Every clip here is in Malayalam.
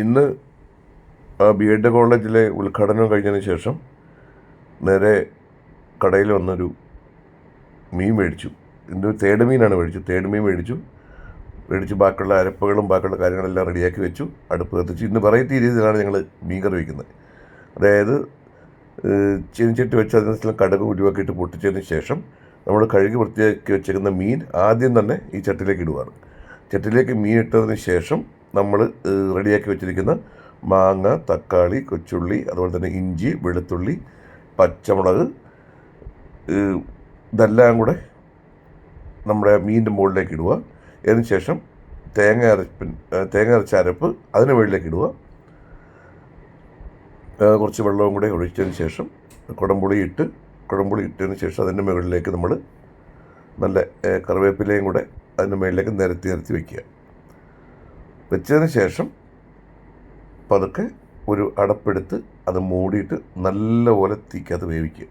ഇന്ന് ആ ബി എഡ് കോളേജിലെ ഉദ്ഘാടനം കഴിഞ്ഞതിന് ശേഷം നേരെ കടയിൽ വന്നൊരു മീൻ മേടിച്ചു. ഇന്ന് തേട് മീനാണ് മേടിച്ചത്. തേട് മീൻ മേടിച്ചു. മേടിച്ച് ബാക്കിയുള്ള അരപ്പുകളും ബാക്കിയുള്ള കാര്യങ്ങളെല്ലാം റെഡിയാക്കി വെച്ചു. അടുപ്പ് കത്തിച്ചു. ഇന്ന് വെറൈറ്റി രീതിയിലാണ് ഞങ്ങൾ മീൻ കറി വയ്ക്കുന്നത് അതായത് ചീനിച്ചട്ടി വെച്ച് അതിനകത്ത് കടുക് ഉരുവാക്കിയിട്ട് പൊട്ടിച്ചതിന് ശേഷം നമ്മൾ കഴുകി വൃത്തിയാക്കി വെച്ചിരിക്കുന്ന മീൻ ആദ്യം തന്നെ ഈ ചട്ടിലേക്ക് ഇടുവാണ്. ചട്ടിലേക്ക് മീൻ ഇട്ടതിന് ശേഷം നമ്മൾ റെഡിയാക്കി വെച്ചിരിക്കുന്ന മാങ്ങ തക്കാളി കൊച്ചുള്ളി അതുപോലെ തന്നെ ഇഞ്ചി വെളുത്തുള്ളി പച്ചമുളക് ഇതെല്ലാം കൂടെ നമ്മുടെ മീനിന്റെ മുകളിലേക്ക് ഇടുക. അതിന് ശേഷം തേങ്ങ അരപ്പിൻ തേങ്ങ അരച്ച അരപ്പ് അതിന് മുകളിലേക്ക് ഇടുക. കുറച്ച് വെള്ളവും കൂടെ ഒഴിച്ചതിന് ശേഷം കുടംപുളി ഇട്ട് കുടംപുളി ഇട്ടതിന് ശേഷം അതിന്റെ മുകളിലേക്ക് നമ്മൾ നല്ല കറിവേപ്പിലയും കൂടെ അതിന്റെ മുകളിലേക്ക് നിരത്തി നിരത്തി വയ്ക്കുക വെച്ചതിന് ശേഷം പതുക്കെ ഒരു അടപ്പെടുത്ത് അത് മൂടിയിട്ട് നല്ലപോലെ തീക്കകത്ത് വേവിക്കുക.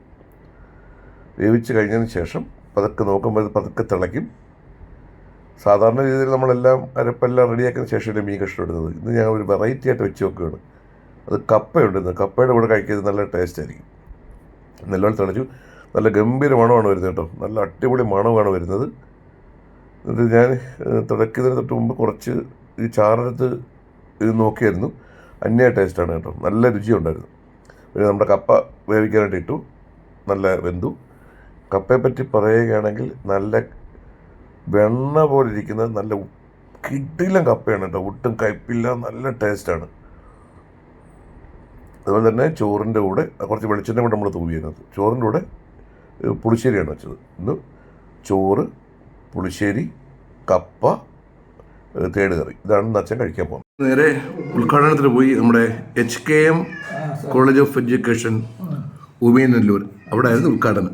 വേവിച്ച് കഴിഞ്ഞതിന് ശേഷം പതുക്കെ നോക്കുമ്പോൾ അത് പതുക്കെ തിളയ്ക്കും. സാധാരണ രീതിയിൽ നമ്മളെല്ലാം അരപ്പെല്ലാം റെഡിയാക്കിയതിന് ശേഷമല്ലേ മീൻ കഷ്ണം ഇടുന്നത്? ഇന്ന് ഞാൻ ഒരു വെറൈറ്റി ആയിട്ട് വെച്ച് നോക്കുകയാണ്. അത് കപ്പയുണ്ട് ഇന്ന് കപ്പയുടെ കൂടെ കഴിക്കുന്നത് നല്ല ടേസ്റ്റ് ആയിരിക്കും. നല്ലപോലെ തിളച്ചു. നല്ല ഗംഭീര മണമാണ് വരുന്നത് കേട്ടോ. നല്ല അടിപൊളി മണമാണ് വരുന്നത്. എന്നിട്ട് ഞാൻ തിളക്കുന്നതിന് തൊട്ട് മുമ്പ് കുറച്ച് ഈ ചാറെടുത്ത് ഇത് നോക്കിയായിരുന്നു. അന്യ ടേസ്റ്റാണ് കേട്ടോ. നല്ല രുചിയുണ്ടായിരുന്നു. പിന്നെ നമ്മുടെ കപ്പ വേവിക്കാനായിട്ട് ഇട്ടു. നല്ല വെന്തു. കപ്പയെപ്പറ്റി പറയുകയാണെങ്കിൽ നല്ല വെണ്ണ പോലെ ഇരിക്കുന്ന നല്ല കിടിലം കപ്പയാണ് കേട്ടോ. ഒട്ടും കയ്പില്ല നല്ല ടേസ്റ്റാണ് അതുപോലെ തന്നെ ചോറിന്റെ കൂടെ കുറച്ച് വെളിച്ചെണ്ണ കൂടെ നമ്മൾ തൂവിയത് ചോറിന്റെ കൂടെ പുളിശ്ശേരിയാണ് വെച്ചത്. ഇന്ന് ചോറ് പുളിശ്ശേരി കപ്പ തേട് കറി ഇതാണ് അച്ഛൻ കഴിക്കാൻ പോകുന്നത്. നേരെ ഉദ്ഘാടനത്തിന് പോയി നമ്മുടെ H K M college of education Umayanallur അവിടെ ആയിരുന്നു ഉദ്ഘാടനം.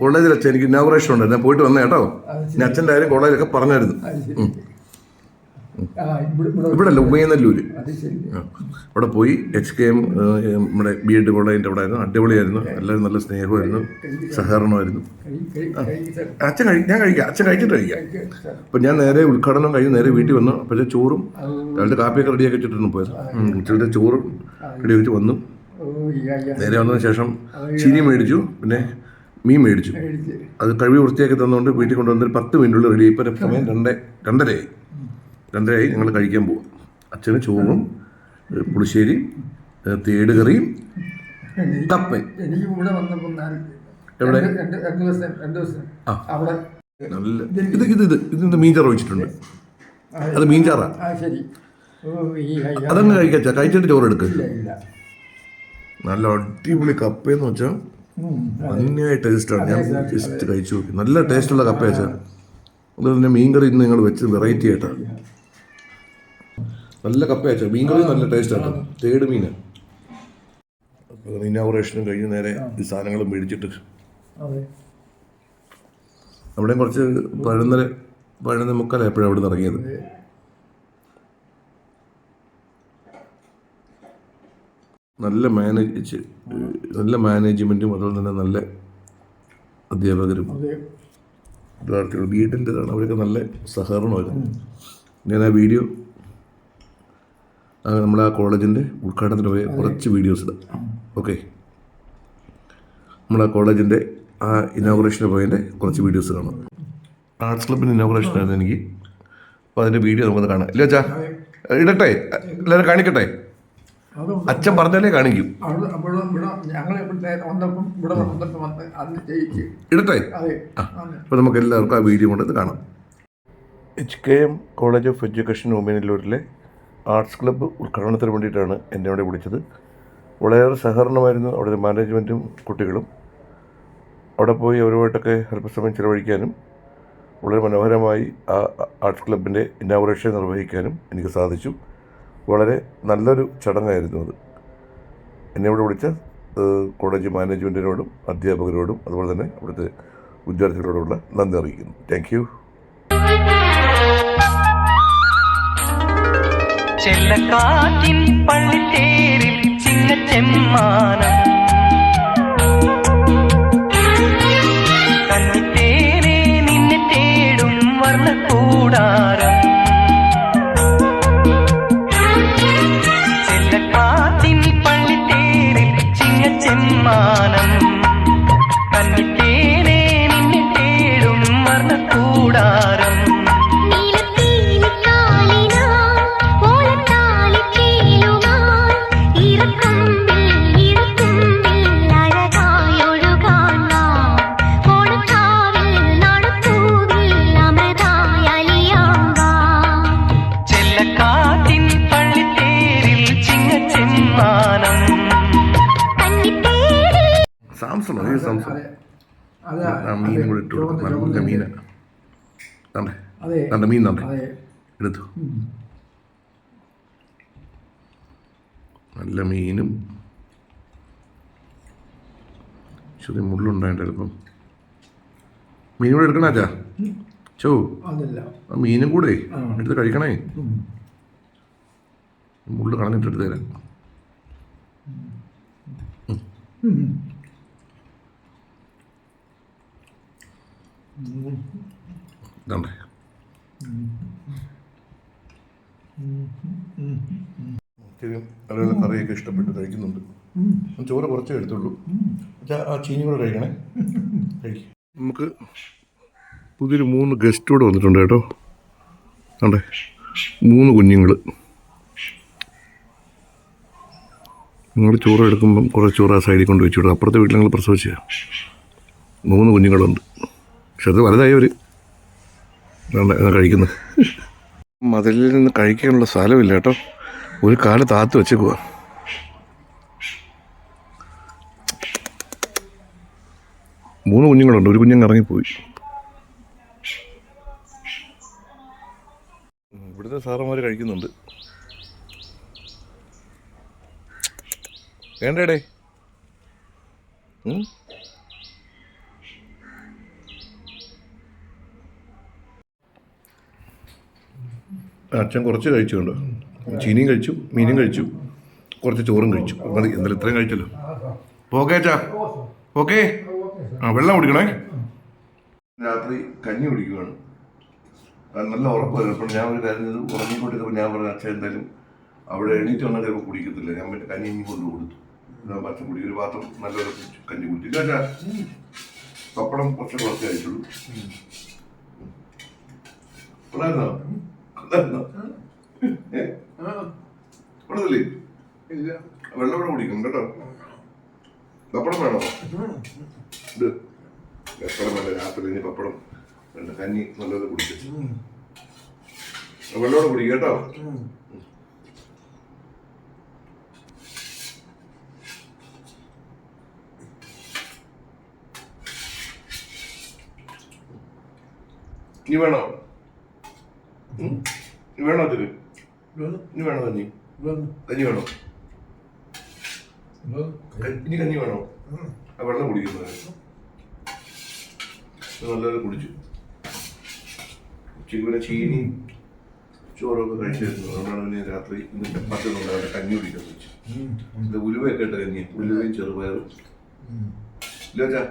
കോളേജിൽ അച്ഛൻ എനിക്ക് ഇനാഗുറേഷൻ ഉണ്ടായിരുന്നു. ഞാൻ പോയിട്ട് വന്നേട്ടോ ഞാൻ അച്ഛന്റെ കാര്യം കോളേജിലൊക്കെ പറഞ്ഞായിരുന്നു. ഇവിടെ അല്ല ഉമയനല്ലൂർ ശരി. അവിടെ പോയി എച്ച് കെ എം നമ്മുടെ ബി എഡ് കോളേജിന്റെ അവിടെ ആയിരുന്നു. അടിപൊളിയായിരുന്നു. എല്ലാവരും നല്ല സ്നേഹമായിരുന്നു. സഹകരണമായിരുന്നു. അച്ഛൻ കഴി ഞാൻ കഴിക്കാം. അച്ഛൻ കഴിച്ചിട്ട് കഴിക്കാം. കഴിക്ക് അപ്പം ഞാൻ നേരെ ഉദ്ഘാടനം കഴിഞ്ഞ് നേരെ വീട്ടിൽ വന്നു. അപ്പോൾ ചോറും രാവിലത്തെ കാപ്പിയൊക്കെ റെഡിയാക്കി വെച്ചിട്ടാണ് പോയത്. ഉച്ചയുടെ ചോറും റെഡി വെച്ച് വന്നു. നേരെ വന്നതിന് ശേഷം ചിരി മേടിച്ചു. പിന്നെ മീൻ മേടിച്ചു. അത് കഴിവ് വൃത്തിയാക്കി തന്നുകൊണ്ട് വീട്ടിൽ കൊണ്ടുവന്നൊരു പത്ത് മിനിറ്റുള്ളിൽ റെഡി ഇപ്പോൾ സമയം രണ്ട് രണ്ടരയായി. രണ്ടരയായി ഞങ്ങൾ കഴിക്കാൻ പോവാം. അച്ഛന് ചോറും പുളിശ്ശേരി തേട് കറിയും കപ്പ എനിക്ക് ഇവിടെ വന്നപ്പോൾ എവിടെ? രണ്ട് ദിവസം രണ്ട് ദിവസം. അവിടെ നല്ല ഇത് ഇത് ഇത് ഇതിന്റെ മീൻചാറ് ഒഴിച്ചിട്ടുണ്ട്. അത് മീൻചാറാ? ശരി. അതങ്ങ് കഴിക്കാച്ച കഴിച്ചിട്ട് ചോറ് എടുക്ക്. നല്ല അടിപൊളി കപ്പയെന്ന് വെച്ചാൽ ഭംഗിയായ ടേസ്റ്റാണ് ഞാൻ ജസ്റ്റ് കഴിച്ചു നോക്കി. നല്ല ടേസ്റ്റുള്ള കപ്പ വെച്ചാൽ അതുപോലെ തന്നെ മീൻകറി ഇന്ന് നിങ്ങൾ വെച്ച് വെറൈറ്റി ആയിട്ടാണ് നല്ല കപ്പ വെച്ചാൽ മീൻകറി നല്ല ടേസ്റ്റാണ് തേട് മീൻ ഇനാഗുറേഷനും കഴിഞ്ഞ് നേരെ ഈ സാധനങ്ങൾ മേടിച്ചിട്ട്. അവിടെയും കുറച്ച് പഴുന്നര പഴുന്ന മുക്കാലാണ് എപ്പോഴും അവിടെ നിന്ന് ഇറങ്ങിയത് നല്ല മാനേജ് നല്ല മാനേജ്മെന്റും അതുപോലെ തന്നെ നല്ല അധ്യാപകരും. വിദ്യാർത്ഥികൾ വീടിന്റെതാണ് അവരൊക്കെ നല്ല സഹകരണമായിരുന്നു ഞാൻ ആ വീഡിയോ നമ്മൾ ആ കോളേജിന്റെ ഉദ്ഘാടനത്തിന് പോയ കുറച്ച് വീഡിയോസ് ഇടാം. ഓക്കെ നമ്മൾ ആ കോളേജിന്റെ ആ ഇനോഗ്രേഷന് പോയതിന്റെ കുറച്ച് വീഡിയോസ് കാണാം. ആർട്സ് ക്ലബിന്റെ ഇനോഗ്രേഷൻ ആയിരുന്നു എനിക്ക്. അപ്പോൾ അതിന്റെ വീഡിയോ നമുക്കൊന്ന് കാണാം. ഇല്ല അച്ഛാ? ഇടട്ടെ. എല്ലാവരും കാണിക്കട്ടെ? അച്ഛൻ പറഞ്ഞാലേ കാണിക്കും. ഇടട്ടെ. അതെ. അപ്പോൾ നമുക്ക് എല്ലാവർക്കും ആ വീഡിയോ കൊണ്ടുവന്ന് കാണാം. H K M college of education ഉമേനല്ലൂരിലെ arts club ഉദ്ഘാടനത്തിന് വേണ്ടിയിട്ടാണ് എന്നെ അവിടെ വിളിച്ചത്. വളരെയേറെ സഹകരണമായിരുന്നു അവിടുത്തെ മാനേജ്മെന്റും കുട്ടികളും. അവിടെ പോയി അവരുമായിട്ടൊക്കെ അല്പസമയം ചിലവഴിക്കാനും വളരെ മനോഹരമായി ആ ആർട്സ് ക്ലബിന്റെ ഇനാഗുറേഷൻ നിർവഹിക്കാനും എനിക്ക് സാധിച്ചു. വളരെ നല്ലൊരു ചടങ്ങായിരുന്നു അത്. എന്നെ ഇവിടെ വിളിച്ച കോളേജ് മാനേജ്മെന്റിനോടും അധ്യാപകരോടും അതുപോലെ തന്നെ അവിടുത്തെ വിദ്യാർത്ഥികളോടുള്ള നന്ദി അറിയിക്കുന്നു. താങ്ക് ചെല്ലക്കാറ്റിൻ പള്ളിത്തേരിൽ ചിങ്ങച്ചെമ്മാനം കന്നിത്തേനെ നിന്നെ തേടും വർണക്കൂടാരം ആ മീനും കൂടി ഇട്ട് കൊടുത്തു നല്ല മീൻ എടുത്തു. നല്ല മീനും. ചെറിയ മുള്ളുണ്ടായിട്ട് ചിലപ്പം. മീൻ കൂടെ എടുക്കണ അച്ഛാ? ചോ മീനും കൂടെ. എടുത്ത് കഴിക്കണേ. മുള്ളു മുള്ള് കളഞ്ഞിട്ട് എടുത്തു തരാം. ഇതാണ്ടേ. കറിയൊക്കെ ഇഷ്ടപ്പെട്ട് കഴിക്കുന്നുണ്ട്. ചോറ് കുറച്ചേ എടുത്തുള്ളൂ. ആ ചീനി കൂടെ കഴിക്കണേ. കഴിക്കും. നമുക്ക് പുതിയൊരു മൂന്ന് ഗസ്റ്റ് കൂടെ വന്നിട്ടുണ്ട് കേട്ടോ. അതെ മൂന്ന് കുഞ്ഞുങ്ങൾ നിങ്ങൾ ചോറ് എടുക്കുമ്പം കുറേ ചോറ് ആ സൈഡിൽ കൊണ്ട് വെച്ചു വിടും അപ്പുറത്തെ വീട്ടിൽ നിങ്ങൾ പ്രസവിച്ച മൂന്ന് കുഞ്ഞുങ്ങളുണ്ട്. പക്ഷെ അത് വലുതായവർ കഴിക്കുന്നത്. മതിലിൽ നിന്ന് കഴിക്കാനുള്ള സ്ഥലമില്ല കേട്ടോ. ഒരു കാൽ താത്ത് വെച്ചേക്കുക മൂന്ന് കുഞ്ഞുങ്ങളുണ്ട്. ഒരു കുഞ്ഞങ്ങ് ഇറങ്ങിപ്പോയി. ഇവിടുത്തെ സാറന്മാർ കഴിക്കുന്നുണ്ട്. വേണ്ടേടേ. അച്ഛൻ കുറച്ച് കഴിച്ചുകൊണ്ട് ചീനിയും കഴിച്ചു മീനും കഴിച്ചു കുറച്ച് ചോറും കഴിച്ചു. മതി എന്നാലും ഇത്രയും കഴിച്ചല്ലോ. ഓക്കെ അച്ഛാ. ഓക്കെ ആ വെള്ളം കുടിക്കണേ. രാത്രി കഞ്ഞി കുടിക്കുകയാണ് നല്ല ഉറപ്പായിരുന്നു അപ്പം ഞാൻ ഒരു കാര്യം ചെയ്തു. ഉറങ്ങിക്കൊണ്ടിരുന്നപ്പോൾ ഞാൻ പറഞ്ഞു അച്ഛൻ എന്തായാലും അവിടെ എണീറ്റ് വന്നാൽ ചിലപ്പോൾ കുടിക്കത്തില്ല. ഞാൻ മറ്റേ കഞ്ഞി ഇനി കൊണ്ട് കൊടുത്തു. ഞാൻ പച്ച കുടി ഒരു പാത്രം നല്ലൊരു കഞ്ഞി കുടിച്ചു അച്ഛാ. പപ്പടം കുറച്ച് കുറച്ച് കഴിച്ചുള്ളൂ. ഇല്ല. വെള്ളം കൂടെ കുടിക്കും കേട്ടോ. പപ്പടം വേണോ? ഇത് പപ്പടം വേണ്ട രാത്രി ഇനി പപ്പടം വേണ്ട. കഞ്ഞി നല്ലത് കുടിച്ചു വെള്ളം കൂടെ കുടിക്കും കേട്ടോ. ഇനി വേണോ? വേണോ വേണം, ഇനി വേണോ കഞ്ഞി? വേണം, കഞ്ഞി വേണോ? ഇനി കഞ്ഞി വേണോ? ആ വെള്ളം കുടിക്കുന്നത് നല്ലത് കുടിച്ചു. ഉച്ചയ്ക്ക് പിന്നെ ചീനി ചോറൊക്കെ കഴിച്ചിരുന്നു. അതുകൊണ്ടാണ് പിന്നെ രാത്രി ഇന്ന് ചപ്പാത്തി ഉണ്ടാവില്ല കഞ്ഞി കുടിക്കാന്ന് വെച്ചു. ഇത് ഉലുവയൊക്കെ ഇട്ട കഞ്ഞി ഉലുവയും ചെറുപയറും. ഇല്ല ചാ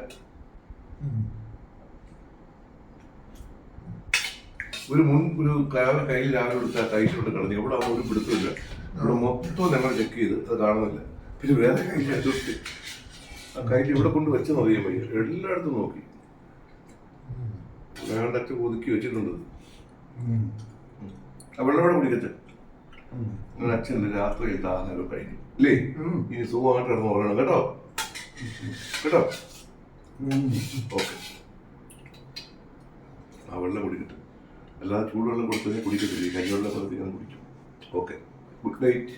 ഉം. ഒരു മുൻ ഒരു കയ്യിൽ രാവിലെ എടുത്താൽ കൊണ്ട് കളഞ്ഞു. ഇവിടെ ഒരു പിടുത്തമില്ല. ഇവിടെ മൊത്തം ഞങ്ങൾ ചെക്ക് ചെയ്ത്. അത് കാണുന്നില്ല. പിന്നെ വേറെ കയ്യിൽ അഡ്ജസ്റ്റ് ആ കയ്യിൽ ഇവിടെ കൊണ്ട് വെച്ചെന്ന് അറിയാൻ വയ്യ. എല്ലായിടത്തും നോക്കി. വേണ്ടൊക്കെ ഒതുക്കി വെച്ചിട്ടുണ്ട്. ആ വെള്ളവിടെ കൂടെ കുടിക്കട്ടെ. നിങ്ങൾ അച്ഛന്റെ രാത്രിയിലത്തെ ആഹാരം കഴിക്കും. ഇല്ലേ? ഇനി സുഖമായിട്ട് കിടന്ന് പറയണം കേട്ടോ? കേട്ടോ. ഓക്കെ. ആ വെള്ളം കുടിക്കട്ടെ. അല്ലാതെ ചൂടുവെള്ളം കൊടുത്തു കുടിക്കത്തില്ല. ഈ കൈവെള്ളം ഞാൻ കുടിക്കും. Okay good night